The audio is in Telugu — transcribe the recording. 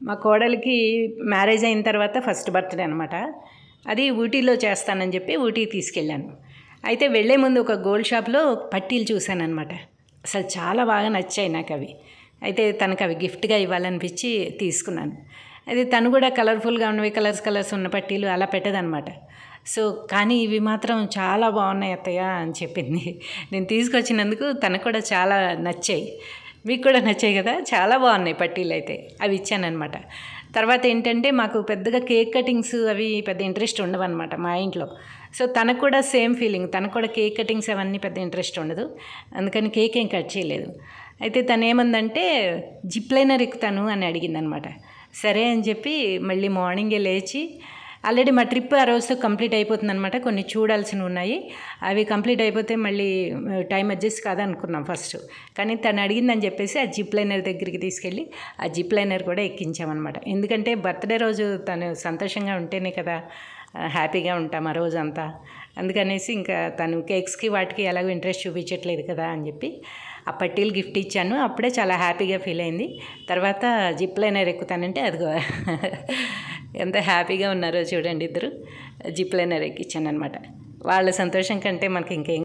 మా కోడలికి మ్యారేజ్ అయిన తర్వాత ఫస్ట్ బర్త్డే అనమాట అది ఊటీలో చేస్తానని చెప్పి ఊటీకి తీసుకెళ్ళాను. అయితే వెళ్ళే ముందు ఒక గోల్డ్ షాప్లో పట్టీలు చూశానమాట అనమాట అసలు చాలా బాగా నచ్చాయి నాకు అవి. అయితే తనకు అవి గిఫ్ట్గా ఇవ్వాలనిపించి తీసుకున్నాను. అయితే తను కూడా కలర్ఫుల్గా ఉన్నవి కలర్స్ కలర్స్ ఉన్న పట్టీలు అలా పెట్టదనమాట సో కానీ ఇవి మాత్రం చాలా బాగున్నాయి అత్తయ్య అని చెప్పింది. నేను తీసుకొచ్చినందుకు తనకు కూడా చాలా నచ్చాయి. మీకు కూడా నచ్చాయి కదా? చాలా బాగున్నాయి పట్టీలు అయితే. అవి ఇచ్చానమాట తర్వాత ఏంటంటే మాకు పెద్దగా కేక్ కటింగ్స్ అవి పెద్ద ఇంట్రెస్ట్ ఉండవన్నమాట మా ఇంట్లో. సో తనకు కూడా సేమ్ ఫీలింగ్. తనకు కూడా కేక్ కటింగ్స్ అవన్నీ పెద్ద ఇంట్రెస్ట్ ఉండదు. అందుకని కేక్ ఏం కట్ చేయలేదు. అయితే తను ఏమందంటే జిప్ లైనర్ ఎక్కుతాను అని అడిగింది అనమాట సరే అని చెప్పి మళ్ళీ మార్నింగే లేచి ఆల్రెడీ మా ట్రిప్ ఆ రోజుతో కంప్లీట్ అయిపోతుంది అనమాట కొన్ని చూడాల్సినవి ఉన్నాయి. అవి కంప్లీట్ అయిపోతే మళ్ళీ టైం అడ్జస్ట్ కాదనుకున్నాం ఫస్ట్ కానీ తను అడిగిందని చెప్పేసి ఆ జిప్ లైనర్ దగ్గరికి తీసుకెళ్ళి ఆ జిప్ లైనర్ కూడా ఎక్కించామన్నమాట. ఎందుకంటే బర్త్డే రోజు తను సంతోషంగా ఉంటేనే కదా హ్యాపీగా ఉంటాం ఆ రోజు అంతా అందుకనేసి ఇంకా తను కేక్స్కి వాటికి ఎలాగో ఇంట్రెస్ట్ చూపించట్లేదు కదా అని చెప్పి ఆ పట్టీలు గిఫ్ట్ ఇచ్చాను. అప్పుడే చాలా హ్యాపీగా ఫీల్ అయింది. తర్వాత జిప్ లైనర్ ఎక్కుతానంటే అదిగో ఎంత హ్యాపీగా ఉన్నారో చూడండి ఇద్దరు. జిప్ లైనర్ ఎక్కించాను అనమాట వాళ్ళ సంతోషం కంటే మనకి ఇంకేం